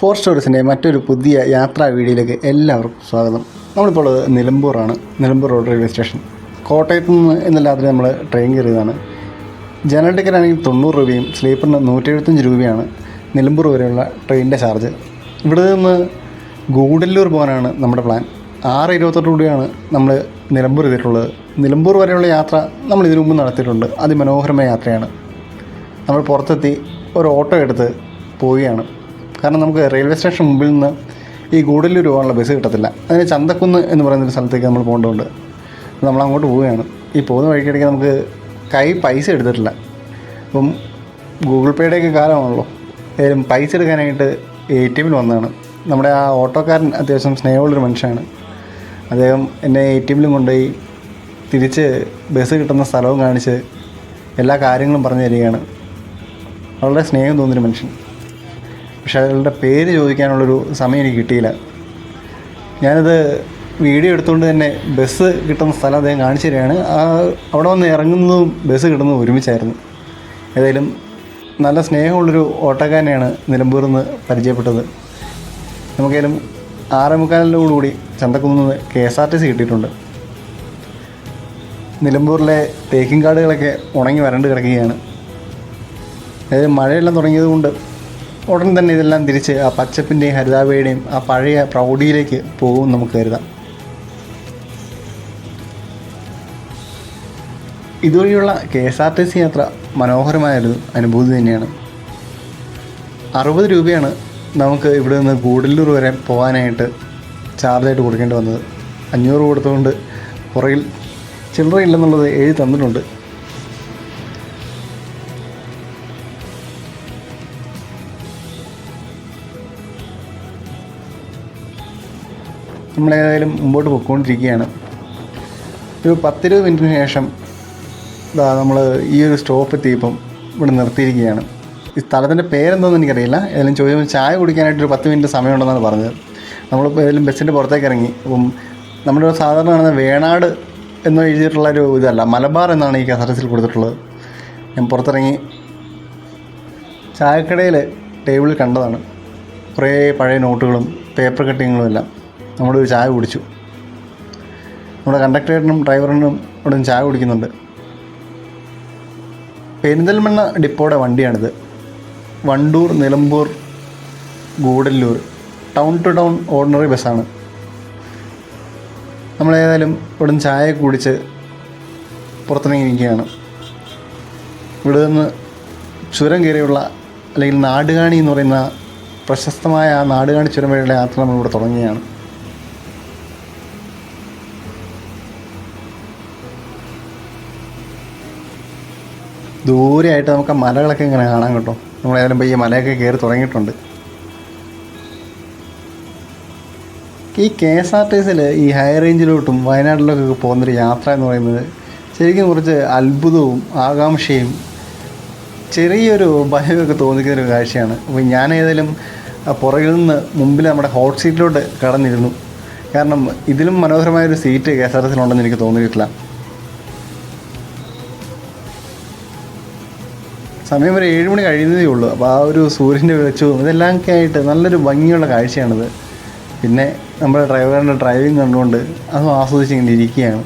Four സ്റ്റോറീസിന്റെ മറ്റൊരു പുതിയ യാത്രാ വീഡിയോയിലേക്ക് എല്ലാവർക്കും സ്വാഗതം. നമ്മളിപ്പോൾ ഉള്ളത് നിലമ്പൂറാണ് നിലമ്പൂർ റോഡ് റെയിൽവേ സ്റ്റേഷൻ. കോട്ടയത്ത് നിന്ന് ഇന്നലെ രാത്രി നമ്മൾ ട്രെയിൻ കയറിയതാണ്. ജനറൽ ടിക്കറ്റ് ആണെങ്കിൽ തൊണ്ണൂറ് രൂപയും സ്ലീപ്പറിന് നൂറ്റി എഴുപത്തഞ്ച് രൂപയാണ് നിലമ്പൂർ വരെയുള്ള ട്രെയിനിന്റെ ചാർജ്. ഇവിടെ നിന്ന് ഗൂഡല്ലൂർ പോകാനാണ് നമ്മുടെ പ്ലാൻ. ആറ് ഇരുപത്തെട്ട് രൂപയാണ് നമ്മൾ നിലമ്പൂർ ചെയ്തിട്ടുള്ളത് നിലമ്പൂർ വരെയുള്ള യാത്ര നമ്മൾ ഇതിനു മുമ്പ് നടത്തിയിട്ടുണ്ട്. അതിമനോഹരമായ യാത്രയാണ്. നമ്മൾ പുറത്തെത്തി ഒരു ഓട്ടോ എടുത്ത് പോവുകയാണ്. കാരണം നമുക്ക് റെയിൽവേ സ്റ്റേഷൻ മുമ്പിൽ നിന്ന് ഈ ഗൂഡല്ലൂർ പോകാനുള്ള ബസ് കിട്ടത്തില്ല. അതിന് ചന്തക്കുന്ന് എന്ന് പറയുന്നൊരു സ്ഥലത്തേക്ക് നമ്മൾ പോകേണ്ടതുണ്ട്. നമ്മൾ അങ്ങോട്ട് പോവുകയാണ്. ഈ പോകുന്ന വഴിക്കിടയ്ക്ക് നമുക്ക് കൈ പൈസ എടുത്തിട്ടില്ല. അപ്പം ഗൂഗിൾ പേയുടെയൊക്കെ കാലമാണല്ലോ. ഏതായാലും പൈസ എടുക്കാനായിട്ട് എ ടി എമ്മിൽ വന്നതാണ്. നമ്മുടെ ആ ഓട്ടോക്കാരൻ അത്യാവശ്യം സ്നേഹമുള്ളൊരു മനുഷ്യനാണ്. അദ്ദേഹം എന്നെ എ ടി എമ്മിലും കൊണ്ടുപോയി തിരിച്ച് ബസ് കിട്ടുന്ന സ്ഥലവും കാണിച്ച് എല്ലാ കാര്യങ്ങളും പറഞ്ഞു തരികയാണ്. വളരെ സ്നേഹം തോന്നിയൊരു മനുഷ്യൻ. പക്ഷെ അയാളുടെ പേര് ചോദിക്കാനുള്ളൊരു സമയം എനിക്ക് കിട്ടിയില്ല. ഞാനത് വീഡിയോ എടുത്തുകൊണ്ട് തന്നെ ബസ് കിട്ടുന്ന സ്ഥലം അദ്ദേഹം കാണിച്ചു തരികയാണ്. ആ അവിടെ വന്ന് ഇറങ്ങുന്നതും ബസ് കിട്ടുന്നതും ഒരുമിച്ചായിരുന്നു. ഏതായാലും നല്ല സ്നേഹമുള്ളൊരു ഓട്ടക്കാരനെയാണ് നിലമ്പൂരിൽ നിന്ന് പരിചയപ്പെട്ടത്. നമുക്കേലും ആറ് മുക്കാലിനോടുകൂടി Chanthakkunnu K S R T C കിട്ടിയിട്ടുണ്ട്. നിലമ്പൂരിലെ തേക്കിൻ കാടുകളൊക്കെ ഉണങ്ങി വരണ്ട് കിടക്കുകയാണ്. അതായത് മഴയെല്ലാം തുടങ്ങിയത് കൊണ്ട് ഉടൻ തന്നെ ഇതെല്ലാം തിരിച്ച് ആ പച്ചപ്പിന്റെയും ഹരിതാഭയുടെയും ആ പഴയ പ്രൗഢിയിലേക്ക് പോകും നമുക്ക് കരുതാം. ഇതുവഴിയുള്ള K S R T C യാത്ര മനോഹരമായൊരു അനുഭൂതി തന്നെയാണ്. അറുപത് രൂപയാണ് നമുക്ക് ഇവിടെ നിന്ന് ഗൂഡല്ലൂർ വരെ പോകാനായിട്ട് ചാർജായിട്ട് കൊടുക്കേണ്ടി വന്നത്. അഞ്ഞൂറ് കൊടുത്തുകൊണ്ട് പുറകിൽ ചില്ലറയില്ലെന്നുള്ളത് എഴുതി തന്നിട്ടുണ്ട്. നമ്മളേതായാലും മുമ്പോട്ട് പൊയ്ക്കൊണ്ടിരിക്കുകയാണ് ഒരു പത്തിരുപത് മിനിറ്റിന് ശേഷം ഇതാ നമ്മൾ ഈ ഒരു സ്റ്റോപ്പ് എത്തിയപ്പം ഇവിടെ നിർത്തിയിരിക്കുകയാണ്. ഈ സ്ഥലത്തിന്റെ പേരെന്തോന്നും എനിക്കറിയില്ല. ഏതായാലും ചോദിച്ചാൽ ചായ കുടിക്കാനായിട്ട് ഒരു പത്ത് മിനിറ്റ് സമയമുണ്ടെന്നാണ് പറഞ്ഞത്. നമ്മളിപ്പോൾ ഏതായാലും ബസ്സിന്റെ പുറത്തേക്ക് ഇറങ്ങി. അപ്പം നമ്മുടെ സാധാരണ കാണുന്ന വേണാട് എന്ന് എഴുതിയിട്ടുള്ള ഒരു ഇതല്ല മലബാർ എന്നാണ് ഈ കസറസിൽ കൊടുത്തിട്ടുള്ളത്. ഞാൻ പുറത്തിറങ്ങി ചായക്കടയിൽ ടേബിളിൽ കണ്ടതാണ്. കുറേ പഴയ നോട്ടുകളും പേപ്പർ കട്ടിങ്ങുകളും എല്ലാം. നമ്മളൊരു ചായ കുടിച്ചു. നമ്മുടെ കണ്ടക്ടറേറ്റിനും ഡ്രൈവറിനും ഇവിടെ ചായ കുടിക്കുന്നുണ്ട്. പെരിന്തൽമണ്ണ ഡിപ്പോയുടെ വണ്ടിയാണിത്. Wandoor Nilambur Gudalur. Town to town ordinary ബസ്സാണ്. നമ്മളേതായാലും ഇവിടെ നിന്ന് ചായ കുടിച്ച് പുറത്തിറങ്ങി നിൽക്കുകയാണ് ഇവിടെ നിന്ന് ചുരം കയറിയുള്ള അല്ലെങ്കിൽ നാടുകാണി എന്ന് പറയുന്ന പ്രശസ്തമായ ആ നാടുകാണി ചുരം വഴിയുള്ള യാത്ര നമ്മളിവിടെ തുടങ്ങുകയാണ്. ദൂരെയായിട്ട് നമുക്ക് മലകളൊക്കെ ഇങ്ങനെ കാണാൻ കേട്ടോ. നമ്മളേതായാലും ഇപ്പോൾ ഈ മലയൊക്കെ കയറി തുടങ്ങിയിട്ടുണ്ട്. ഈ കെ എസ് ആർ ടി സിയിൽ ഈ ഹൈ റേഞ്ചിലോട്ടും വയനാട്ടിലൊക്കെ പോകുന്നൊരു യാത്ര എന്ന് പറയുന്നത് ശരിക്കും കുറച്ച് അത്ഭുതവും ആകാംക്ഷയും ചെറിയൊരു ഭയമൊക്കെ തോന്നിക്കുന്ന ഒരു കാഴ്ചയാണ്. അപ്പോൾ ഞാൻ ഏതായാലും പുറകിൽ നിന്ന് മുമ്പിൽ നമ്മുടെ ഹോട്ട് സീറ്റിലോട്ട് കടന്നിരുന്നു. കാരണം ഇതിലും മനോഹരമായൊരു seat K S R T സിയിലുണ്ടെന്ന് എനിക്ക് തോന്നിയിട്ടില്ല. സമയം ഒരു ഏഴ് മണി കഴിയുന്നതേ ഉള്ളൂ. അപ്പോൾ ആ ഒരു സൂര്യന്റെ വെളിച്ചവും ഇതെല്ലാം ഒക്കെ ആയിട്ട് നല്ലൊരു ഭംഗിയുള്ള കാഴ്ചയാണിത്. പിന്നെ നമ്മുടെ ഡ്രൈവറിന്റെ ഡ്രൈവിംഗ് കണ്ടുകൊണ്ട് അതും ആസ്വദിച്ച് ഇങ്ങനെ ഇരിക്കുകയാണ്.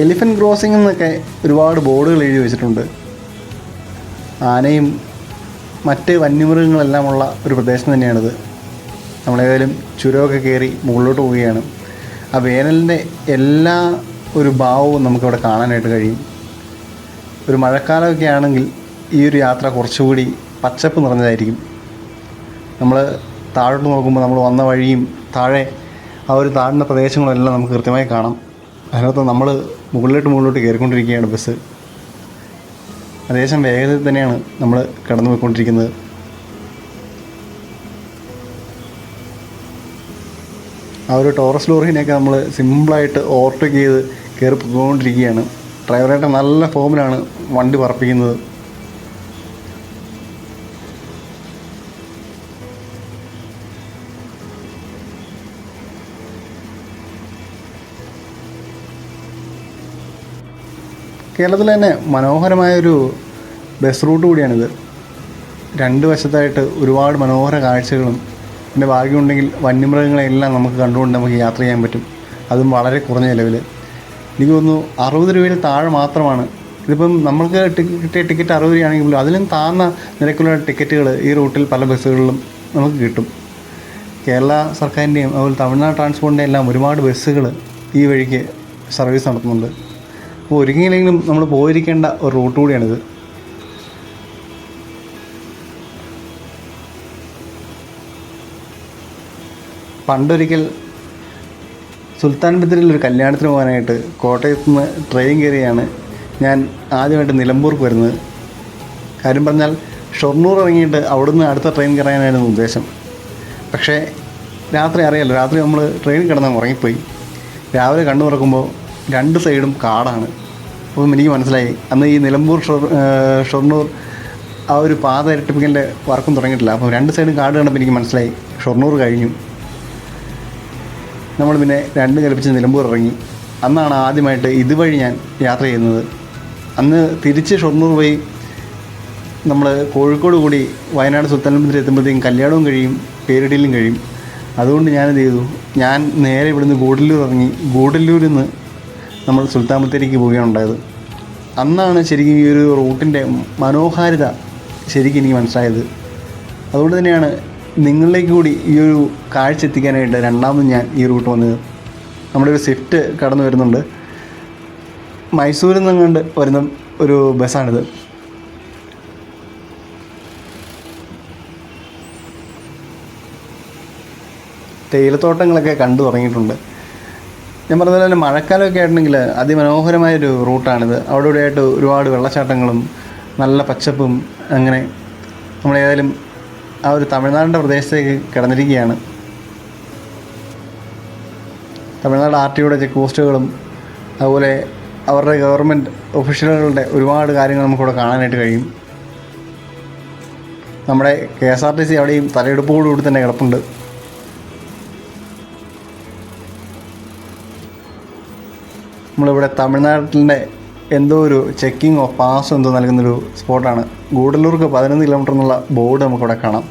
എലിഫന്റ് ക്രോസിംഗ് എന്നൊക്കെ ഒരുപാട് ബോർഡുകൾ എഴുതി വെച്ചിട്ടുണ്ട്. ആനയും മറ്റ് വന്യമൃഗങ്ങളെല്ലാം ഉള്ള ഒരു പ്രദേശം തന്നെയാണിത്. നമ്മളേതായാലും ചുരമൊക്കെ കയറി മുകളിലോട്ട് പോവുകയാണ്. ആ വേനലിന്റെ എല്ലാ ഒരു ഭാവവും നമുക്കിവിടെ കാണാനായിട്ട് കഴിയും. ഒരു മഴക്കാലമൊക്കെ ആണെങ്കിൽ ഈ ഒരു യാത്ര കുറച്ചുകൂടി പച്ചപ്പ് നിറഞ്ഞതായിരിക്കും. നമ്മൾ താഴോട്ട് നോക്കുമ്പോൾ നമ്മൾ വന്ന വഴിയും താഴെ ആ ഒരു താഴ്ന്ന പ്രദേശങ്ങളെല്ലാം നമുക്ക് കൃത്യമായി കാണാം. അതിനകത്ത് നമ്മൾ മുകളിലോട്ട് മുകളിലോട്ട് കയറിക്കൊണ്ടിരിക്കുകയാണ് ബസ്. അത്യാവശ്യം വേഗത തന്നെയാണ് നമ്മൾ കടന്നു പോയിക്കൊണ്ടിരിക്കുന്നത് ആ ഒരു ടോറസ് ലോറിനെയൊക്കെ നമ്മൾ സിമ്പിളായിട്ട് ഓവർടേക്ക് ചെയ്ത് കയറി പോയിക്കൊണ്ടിരിക്കുകയാണ്. ഡ്രൈവറായിട്ട് നല്ല ഫോമിലാണ് വണ്ടി പറപ്പിക്കുന്നത്. കേരളത്തിൽ തന്നെ മനോഹരമായൊരു ബസ് റൂട്ട് കൂടിയാണിത്. രണ്ട് വശത്തായിട്ട് ഒരുപാട് മനോഹര കാഴ്ചകളും പിന്നെ ഭാഗ്യമുണ്ടെങ്കിൽ വന്യമൃഗങ്ങളെല്ലാം നമുക്ക് കണ്ടുകൊണ്ട് നമുക്ക് യാത്ര ചെയ്യാൻ പറ്റും. അതും വളരെ കുറഞ്ഞ ചിലവിൽ എനിക്ക് തോന്നുന്നു അറുപത് രൂപയിൽ താഴെ മാത്രമാണ്. ഇതിപ്പം നമ്മൾക്ക് കിട്ടിയ ടിക്കറ്റ് അറുപത് രൂപയാണെങ്കിൽ പോലും അതിലും താഴ്ന്ന നിരക്കുള്ള ടിക്കറ്റുകൾ ഈ റൂട്ടിൽ പല ബസ്സുകളിലും നമുക്ക് കിട്ടും. കേരള സർക്കാരിന്റെയും അതുപോലെ തമിഴ്നാട് ട്രാൻസ്പോർട്ടിന്റെ എല്ലാം ഒരുപാട് ബസ്സുകൾ ഈ വഴിക്ക് സർവീസ് നടത്തുന്നുണ്ട്. അപ്പോൾ ഒരുങ്ങിയില്ലെങ്കിലും നമ്മൾ പോയിരിക്കേണ്ട ഒരു റൂട്ട് കൂടിയാണിത്. പണ്ടൊരിക്കൽ സുൽത്താൻ ബത്തേരിയിൽ ഒരു കല്യാണത്തിന് പോകാനായിട്ട് കോട്ടയത്ത് നിന്ന് ട്രെയിൻ കയറിയാണ് ഞാൻ ആദ്യമായിട്ട് നിലമ്പൂർക്ക് വരുന്നത്. കാര്യം പറഞ്ഞാൽ ഷൊർണൂർ ഇറങ്ങിയിട്ട് അവിടുന്ന് അടുത്ത ട്രെയിൻ കയറാനായിരുന്നു ഉദ്ദേശം. പക്ഷേ രാത്രി അറിയാലോ രാത്രി നമ്മൾ ട്രെയിൻ കിടന്ന് ഉറങ്ങിപ്പോയി. രാവിലെ കണ്ണു തുറക്കുമ്പോൾ രണ്ട് സൈഡും കാടാണ്. അപ്പം എനിക്ക് മനസ്സിലായി. അന്ന് ഈ നിലമ്പൂർ ഷൊർ ഷൊർണൂർ ആ ഒരു പാത ഇരട്ടിപ്പിക്കലിന്റെ വർക്കും തുടങ്ങിയിട്ടില്ല. അപ്പോൾ രണ്ട് സൈഡും കാട് കണ്ടപ്പോൾ എനിക്ക് മനസ്സിലായി. ഷൊർണൂർ കഴിഞ്ഞു. നമ്മൾ പിന്നെ രണ്ടും കൽപ്പിച്ച് നിലമ്പൂർ ഇറങ്ങി. അന്നാണ് ആദ്യമായിട്ട് ഇതുവഴി ഞാൻ യാത്ര ചെയ്യുന്നത്. അന്ന് തിരിച്ച് ഷൊർണൂർ പോയി നമ്മൾ കോഴിക്കോട് കൂടി വയനാട് സുൽത്താൻപുരത്തിൽ എത്തുമ്പോഴത്തേക്കും കല്യാണവും കഴിയും പേരിടലും കഴിയും. അതുകൊണ്ട് ഞാനെന്ത് ചെയ്തു? ഞാൻ നേരെ ഇവിടുന്ന് ഗൂഡല്ലൂർ ഇറങ്ങി. ഗൂഡല്ലൂരിൽ നിന്ന് നമ്മൾ സുൽത്താൻ ബത്തേരിക്ക് പോവുകയാണ് ഉണ്ടായത്. അന്നാണ് ശരിക്കും ഈ ഒരു റൂട്ടിന്റെ മനോഹാരിത ശരിക്കും എനിക്ക് മനസ്സിലായത്. അതുകൊണ്ട് തന്നെയാണ് നിങ്ങളിലേക്ക് കൂടി ഈ ഒരു കാഴ്ച എത്തിക്കാനായിട്ട് രണ്ടാമത് ഞാൻ ഈ റൂട്ട് വന്നത്. നമ്മുടെ ഒരു സ്വിഫ്റ്റ് കടന്നു വരുന്നുണ്ട്. മൈസൂരിൽ നിന്ന് കണ്ട് വരുന്ന ഒരു ബസ്സാണിത്. തേയിലത്തോട്ടങ്ങളൊക്കെ കണ്ടു തുടങ്ങിയിട്ടുണ്ട്. ഞാൻ പറഞ്ഞ പോലെ തന്നെ മഴക്കാലമൊക്കെ ആയിട്ടുണ്ടെങ്കിൽ അതിമനോഹരമായൊരു റൂട്ടാണിത്. അവിടെ ഇവിടെ ആയിട്ട് ഒരുപാട് വെള്ളച്ചാട്ടങ്ങളും നല്ല പച്ചപ്പും അങ്ങനെ നമ്മളേതായാലും ആ ഒരു തമിഴ്നാടിന്റെ പ്രദേശത്തേക്ക് കിടന്നിരിക്കുകയാണ്. തമിഴ്നാട് ആർ ടിയുടെ ചെക്ക് പോസ്റ്റുകളും അതുപോലെ അവരുടെ ഗവൺമെന്റ് ഒഫീഷ്യലുകളുടെ ഒരുപാട് കാര്യങ്ങൾ നമുക്കിവിടെ കാണാനായിട്ട് കഴിയും. നമ്മുടെ K S R T C അവിടെയും തലയെടുപ്പോടുകൂടി തന്നെ കിടപ്പുണ്ട്. നമ്മളിവിടെ തമിഴ്നാട്ടിന്റെ എന്തോ ഒരു ചെക്കിങ്ങോ പാസോ എന്തോ നൽകുന്നൊരു സ്പോട്ടാണ് ഗൂഡല്ലൂർക്ക് പതിനൊന്ന് കിലോമീറ്റർ എന്നുള്ള ബോർഡ് നമുക്കിവിടെ കാണാം.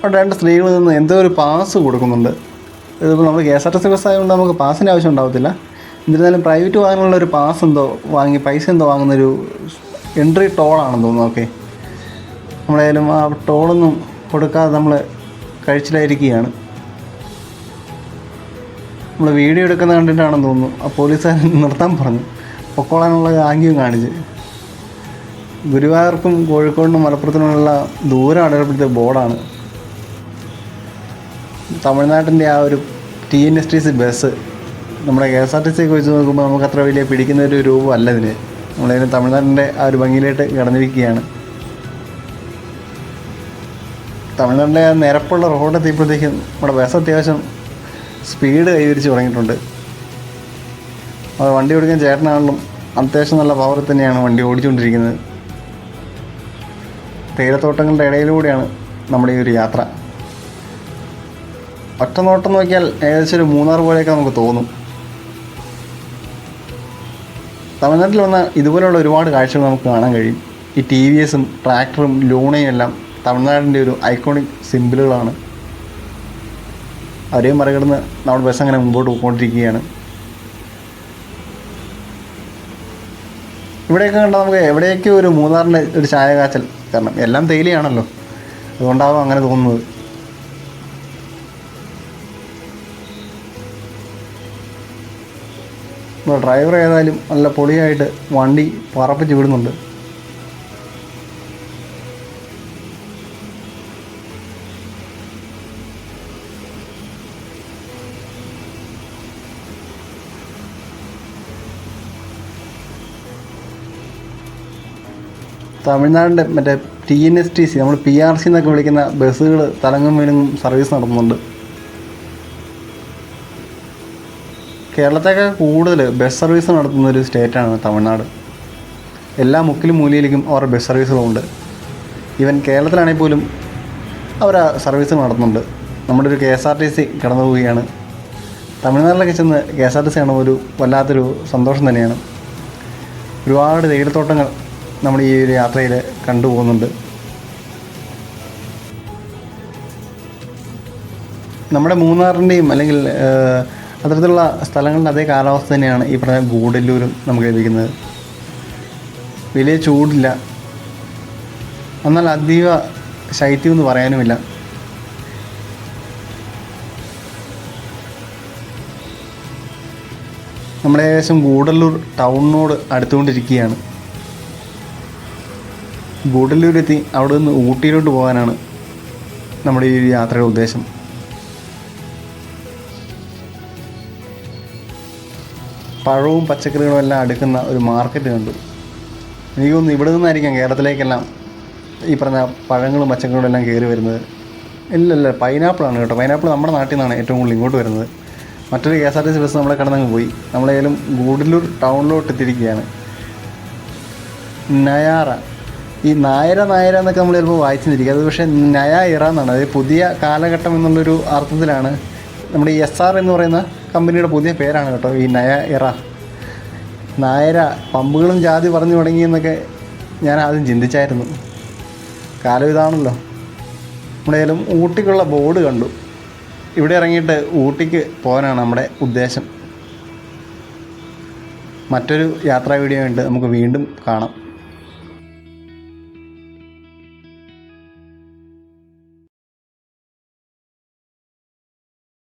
അവിടെ രണ്ട് സ്ത്രീകളിൽ നിന്ന് എന്തോ ഒരു പാസ് കൊടുക്കുന്നുണ്ട്. ഇതിപ്പോൾ നമ്മൾ K S R T C bus ആയതുകൊണ്ട് നമുക്ക് പാസിന്റെ ആവശ്യം ഉണ്ടാവത്തില്ല. എന്നിരുന്നാലും പ്രൈവറ്റ് വാങ്ങാനുള്ള ഒരു പാസ് എന്തോ വാങ്ങി പൈസ എന്തോ വാങ്ങുന്നൊരു എൻട്രി ടോളാണെന്ന് തോന്നുന്നു. ഓക്കെ നമ്മളേലും ആ ടോളൊന്നും കൊടുക്കാതെ നമ്മൾ കഴിച്ചിലായിരിക്കുകയാണ്. നമ്മൾ വീഡിയോ എടുക്കുന്ന കണ്ടിട്ടാണെന്ന് തോന്നുന്നു. ആ പോലീസുകാരൻ നിർത്താൻ പറഞ്ഞു. പൊക്കോളാനുള്ള ആംഗ്യം കാണിച്ച്. ഗുരുവായൂർക്കും കോഴിക്കോടിനും മലപ്പുറത്തിനുമുള്ള ദൂരം അടയാളപ്പെടുത്തിയ ബോർഡാണ്. തമിഴ്നാട്ടിന്റെ ആ ഒരു T N S T C bus നമ്മുടെ K S R T C ഒക്കെ വെച്ച് നോക്കുമ്പോൾ നമുക്ക് അത്ര വലിയ പിടിക്കുന്ന ഒരു രൂപമല്ല ഇതിന്. നമ്മളതിന് തമിഴ്നാടിന്റെ ആ ഒരു ഭംഗിയിലായിട്ട് കിടന്നിരിക്കുകയാണ്. തമിഴ്നാട്ടിലെ ആ നിരപ്പുള്ള റോഡ് എത്തിയപ്പോഴത്തേക്കും നമ്മുടെ ബസ് അത്യാവശ്യം സ്പീഡ് കൈവരിച്ച് തുടങ്ങിയിട്ടുണ്ട്. അത് വണ്ടി ഓടിക്കാൻ ചേട്ടനാണെങ്കിലും അത്യാവശ്യം നല്ല പവറിൽ തന്നെയാണ് വണ്ടി ഓടിച്ചുകൊണ്ടിരിക്കുന്നത്. തേയിലത്തോട്ടങ്ങളുടെ ഇടയിലൂടെയാണ് നമ്മുടെ ഈ ഒരു യാത്ര. ഒറ്റ നോട്ടം നോക്കിയാൽ ഏകദേശം ഒരു മൂന്നാർ പോലെയൊക്കെ നമുക്ക് തോന്നും. തമിഴ്നാട്ടിൽ വന്ന ഇതുപോലെയുള്ള ഒരുപാട് കാഴ്ചകൾ നമുക്ക് കാണാൻ കഴിയും. ഈ ടി വി എസും ട്രാക്ടറും ലൂണയും എല്ലാം തമിഴ്നാടിന്റെ ഒരു ഐക്കോണിക് സിമ്പിളുകളാണ്. അവരെയും മറികടന്ന് നമ്മുടെ ബസ് അങ്ങനെ മുമ്പോട്ട് പോയിക്കൊണ്ടിരിക്കുകയാണ്. ഇവിടെയൊക്കെ കണ്ടാൽ നമുക്ക് എവിടെയൊക്കെ ഒരു മൂന്നാറിന്റെ ഒരു ചായ കാച്ചൽ കാരണം എല്ലാം തേയിലയാണല്ലോ. അതുകൊണ്ടാവും അങ്ങനെ തോന്നുന്നത്. ഡ്രൈവർ ഏതായാലും നല്ല പൊളിയായിട്ട് വണ്ടി പറപ്പിച്ച് വിടുന്നുണ്ട്. തമിഴ്നാടിന്റെ മറ്റേ T N S T C നമ്മൾ പി ആർ സി എന്നൊക്കെ വിളിക്കുന്ന ബസ്സുകൾ തലങ്ങും വീണും സർവീസ് നടത്തുന്നുണ്ട്. കേരളത്തേക്കാൾ കൂടുതൽ ബസ് സർവീസ് നടത്തുന്ന ഒരു സ്റ്റേറ്റാണ് തമിഴ്നാട്. എല്ലാ മുക്കിലും മൂലയിലേക്കും അവർ ബസ് സർവീസുകളുണ്ട് ഈവൻ കേരളത്തിലാണെങ്കിൽ പോലും അവർ സർവീസ് നടത്തുന്നുണ്ട്. നമ്മുടെ ഒരു K S R T C കടന്നു പോവുകയാണ്. തമിഴ്നാട്ടിലൊക്കെ ചെന്ന് K S R T C കാണുമ്പോൾ ഒരു വല്ലാത്തൊരു സന്തോഷം തന്നെയാണ്. ഒരുപാട് തേയിലത്തോട്ടങ്ങൾ നമ്മുടെ ഈ ഒരു യാത്രയിൽ കണ്ടുപോകുന്നുണ്ട്. നമ്മുടെ മൂന്നാറിന്റെയും അല്ലെങ്കിൽ അത്തരത്തിലുള്ള സ്ഥലങ്ങളുടെ അതേ കാലാവസ്ഥ തന്നെയാണ് ഈ പറഞ്ഞ ഗൂഡല്ലൂരും നമുക്ക് ലഭിക്കുന്നത്. വലിയ ചൂടില്ല. എന്നാൽ അതീവ ശൈത്യം എന്ന് പറയാനുമില്ല. നമ്മുടെ ഏകദേശം ഗൂഡല്ലൂർ ടൗണിനോട് അടുത്തുകൊണ്ടിരിക്കുകയാണ്. ഗൂഡല്ലൂരെത്തി അവിടെ നിന്ന് ഊട്ടിയിലോട്ട് പോകാനാണ് നമ്മുടെ ഈ യാത്രയുടെ ഉദ്ദേശം. പഴവും പച്ചക്കറികളും എല്ലാം അടുക്കുന്ന ഒരു മാർക്കറ്റ് കണ്ടു. എനിക്ക് തോന്നുന്നു ഇവിടെ നിന്നായിരിക്കാം കേരളത്തിലേക്കെല്ലാം ഈ പറഞ്ഞ പഴങ്ങളും പച്ചക്കറികളും എല്ലാം കയറി വരുന്നത്. ഇല്ല ഇല്ല പൈനാപ്പിളാണ് കേട്ടോ. പൈനാപ്പിൾ നമ്മുടെ നാട്ടിൽ നിന്നാണ് ഏറ്റവും കൂടുതൽ ഇങ്ങോട്ട് വരുന്നത്. മറ്റൊരു K S R T C bus നമ്മളെ കടന്നങ്ങ് പോയി. നമ്മളേലും ഗൂഡല്ലൂർ ടൗണിലോട്ട് എത്തിയിരിക്കുകയാണ്. നയാറ. ഈ നായര നായര എന്നൊക്കെ നമ്മൾ ചിലപ്പോൾ വായിച്ചിരിക്കും. അത് പക്ഷേ നയ ഇറ എന്നാണ്. അത് പുതിയ കാലഘട്ടം എന്നുള്ളൊരു അർത്ഥത്തിലാണ്. നമ്മുടെ ഈ എസ് ആർ എന്ന് പറയുന്ന കമ്പനിയുടെ പുതിയ പേരാണ് കേട്ടോ ഈ നയ ഇറ. നായര പമ്പുകളും ജാതി പറഞ്ഞു തുടങ്ങിയെന്നൊക്കെ ഞാൻ ആദ്യം ചിന്തിച്ചായിരുന്നു. കാലം ഇതാണല്ലോ. നമ്മളേലും ഊട്ടിക്കുള്ള ബോർഡ് കണ്ടു. ഇവിടെ ഇറങ്ങിയിട്ട് ഊട്ടിക്ക് പോകാനാണ് നമ്മുടെ ഉദ്ദേശം. മറ്റൊരു യാത്രാ വീഡിയോ ഉണ്ട് നമുക്ക് വീണ്ടും കാണാം.